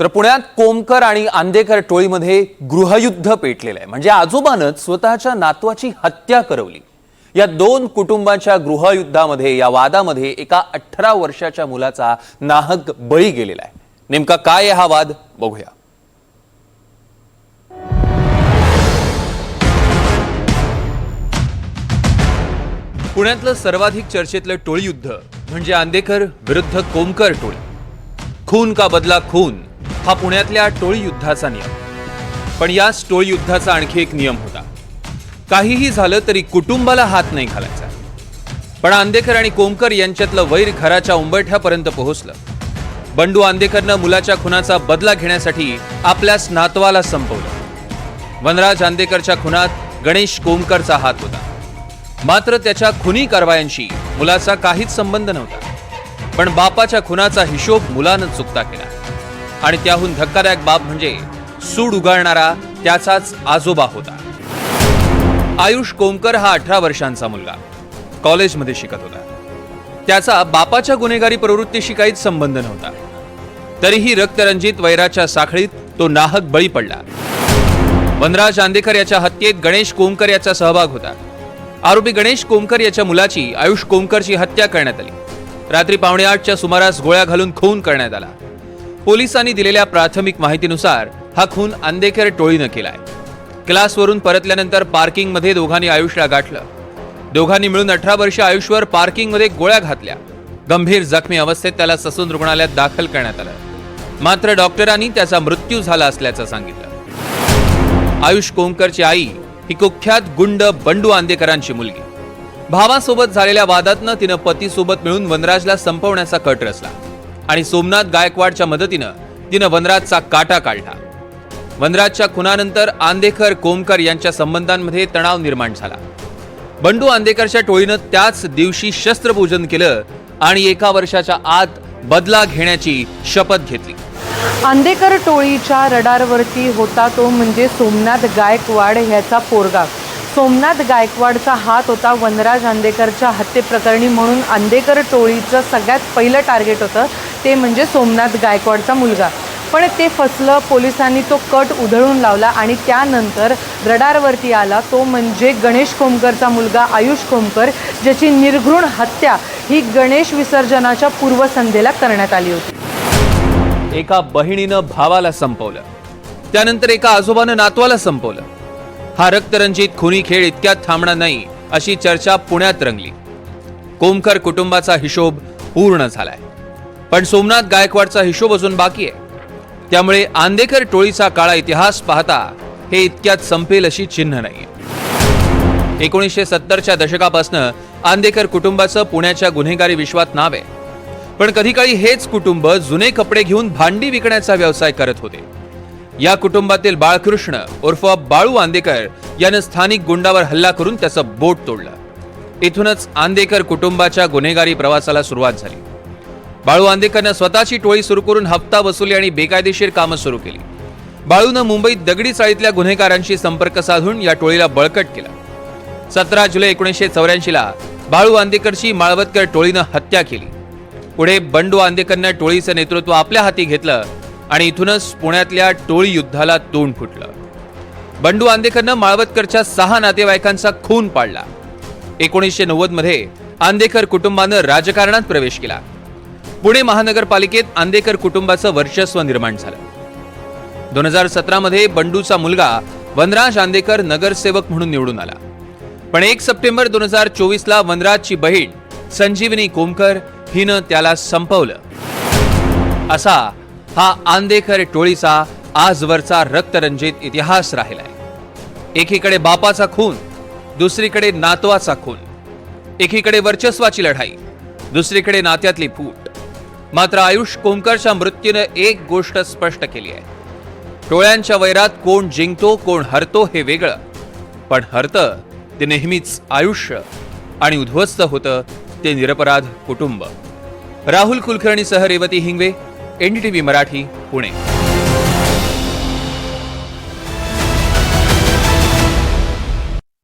तर पुण्यात कोमकर आणि आंदेकर टोळीमध्ये गृहयुद्ध पेटलेलं आहे. म्हणजे आजोबानंच स्वतःच्या नातवाची हत्या करवली. या दोन कुटुंबांच्या गृहयुद्धामध्ये या वादामध्ये एका अठरा वर्षाच्या मुलाचा नाहक बळी गेलेला आहे. नेमका काय आहे हा वाद? बघूया. पुण्यातलं सर्वाधिक चर्चेतलं टोळी युद्ध म्हणजे आंदेकर विरुद्ध कोमकर टोळी. खून का बदला खून? हा पुण्यातल्या टोळी युद्धाचा नियम. पण याच टोळी युद्धाचा आणखी एक नियम होता. काहीही झालं तरी कुटुंबाला हात नाही घालायचा. पण आंदेकर आणि कोमकर यांच्यातलं वैर घराच्या उंबरठ्यापर्यंत पोहोचलं. बंडू आंदेकरनं मुलाच्या खुनाचा बदला घेण्यासाठी आपल्याच नातवाला संपवलं. वनराज आंदेकरच्या खुनात गणेश कोमकरचा हात होता. मात्र त्याच्या खुनी कारवायांशी मुलाचा काहीच संबंध नव्हता. पण बापाच्या खुनाचा हिशोब मुलानं चुकता केला. आणि त्याहून धक्कादायक बाब म्हणजे सूड उगाळणारा त्याचाच आजोबा होता. आयुष कोमकर हा अठरा वर्षांचा मुलगा. कॉलेजमध्ये शिकत होता. त्याचा बापाच्या गुन्हेगारी प्रवृत्तीशी काहीच संबंध नव्हता. तरीही रक्तरंजित वैराच्या साखळीत तो नाहक बळी पडला. वनराज आंदेकर याच्या हत्येत गणेश कोमकर याचा सहभाग होता. आरोपी गणेश कोमकर याच्या मुलाची आयुष कोमकरची हत्या करण्यात आली. रात्री पावणे आठच्या सुमारास गोळ्या घालून खून करण्यात आला. पोलिसांनी दिलेल्या प्राथमिक माहितीनुसार हा खून अंदेकर टोळीनं केलाय. क्लासवरून परतल्यानंतर पार्किंगमध्ये दोघांनी आयुषला गाठलं. दोघांनी मिळून अठरा वर्ष आयुषवर पार्किंगमध्ये गोळ्या घातल्या. गंभीर जखमी अवस्थेत त्याला ससून रुग्णालयात दाखल करण्यात आलं. मात्र डॉक्टरांनी त्याचा मृत्यू झाला असल्याचं सांगितलं. आयुष कोमकरची आई ही कुख्यात गुंड बंडू आंदेकरांची मुलगी. भावासोबत झालेल्या वादातनं तिनं पतीसोबत मिळून वनराजला संपवण्याचा कट रचला. आणि सोमनाथ गायकवाडच्या मदतीनं तिनं वनराजचा काटा काढला. वनराजच्या खुनानंतर आंदेकर कोमकर यांच्या संबंधांमध्ये तणाव निर्माण झाला. बंडू आंदेकरच्या टोळीनं त्याच दिवशी शस्त्रपूजन केलं आणि एका वर्षाच्या आत बदला घेण्याची शपथ घेतली. आंदेकर टोळीच्या रडारवरती होता तो म्हणजे सोमनाथ गायकवाड ह्याचा पोरगा. सोमनाथ गायकवाडचा हात होता वनराज आंदेकरच्या हत्येप्रकरणी म्हणून आंदेकर टोळीचं सगळ्यात पहिलं टार्गेट होतं. ते म्हणजे सोमनाथ गायकवाडचा मुलगा. पण ते फसलं पोलिसांनी तो कट उधळून लावला आणि त्यानंतर रडारवरती आला. तो म्हणजे गणेश कोमकरचा मुलगा आयुष कोमकर ज्याची निर्घृण हत्या ही गणेश विसर्जनाच्या पूर्वसंध्येला करण्यात आली होती. एका बहिणीनं भावाला संपवलं. त्यानंतर एका आजोबानं नातवाला संपवलं. हा रक्तरंजित खुनी खेळ इतक्यात थांबणार नाही अशी चर्चा पुण्यात रंगली. कोमकर कुटुंबाचा हिशोब पूर्ण झालाय. पण सोमनाथ गायकवाडचा हिशोब अजून बाकी आहे. त्यामुळे आंदेकर टोळीचा काळा इतिहास पाहता हे इतक्यात संपेल अशी चिन्ह नाही एकोणीसशे सत्तरच्या दशकापासून आंदेकर कुटुंबाचं पुण्याच्या गुन्हेगारी विश्वात नाव आहे. पण कधी काळी हेच कुटुंब जुने कपडे घेऊन भांडी विकण्याचा व्यवसाय करत होते. या कुटुंबातील बाळकृष्ण उर्फ बाळू आंदेकर यानं स्थानिक गुंडावर हल्ला करून त्याचं बोट तोडलं. इथूनच आंदेकर कुटुंबाच्या गुन्हेगारी प्रवासाला सुरुवात झाली. बाळू आंदेकरनं स्वतःची टोळी सुरू करून हप्ता वसुली आणि बेकायदेशीर कामं सुरू केली. बाळूनं मुंबईत दगडी चाळीतल्या गुन्हेगारांशी संपर्क साधून या टोळीला बळकट केलं. सतरा जुलै एकोणीसशे चौऱ्याऐंशीला बाळू आंदेकरची माळवतकर टोळीनं हत्या केली. पुढे बंडू आंदेकरनं टोळीचं नेतृत्व आपल्या हाती घेतलं आणि इथूनच पुण्यातल्या टोळी युद्धाला तोंड फुटलं. बंडू आंदेकरनं माळवतकरच्या सहा नातेवाईकांचा खून पाडला. एकोणीसशे नव्वदमध्ये आंदेकर कुटुंबानं राजकारणात प्रवेश केला. पुणे महानगरपालिकेत आंदेकर कुटुंबाचं वर्चस्व निर्माण झालं. दोन हजार सतरामध्ये बंडूचा मुलगा वनराज आंदेकर नगरसेवक म्हणून निवडून आला. पण एक सप्टेंबर दोन हजार चोवीसला वनराजची बहीण संजीवनी कोमकर हिनं त्याला संपवलं. असा हा आंदेकर टोळीचा आजवरचा रक्तरंजित इतिहास राहिलाय. एकीकडे बापाचा खून दुसरीकडे नातवाचा खून. एकीकडे वर्चस्वाची लढाई दुसरीकडे नात्यातली फूट. मात्र आयुष कोमकरच्या मृत्यूनं एक गोष्ट स्पष्ट केली आहे. टोळ्यांच्या वैरात कोण जिंकतो कोण हरतो हे वेगळं. पण हरतं ते नेहमीच आयुष्य आणि उद्ध्वस्त होतं ते निरपराध कुटुंब. राहुल कुलकर्णीसह रेवती हिंगवे एनडीटीव्ही मराठी पुणे.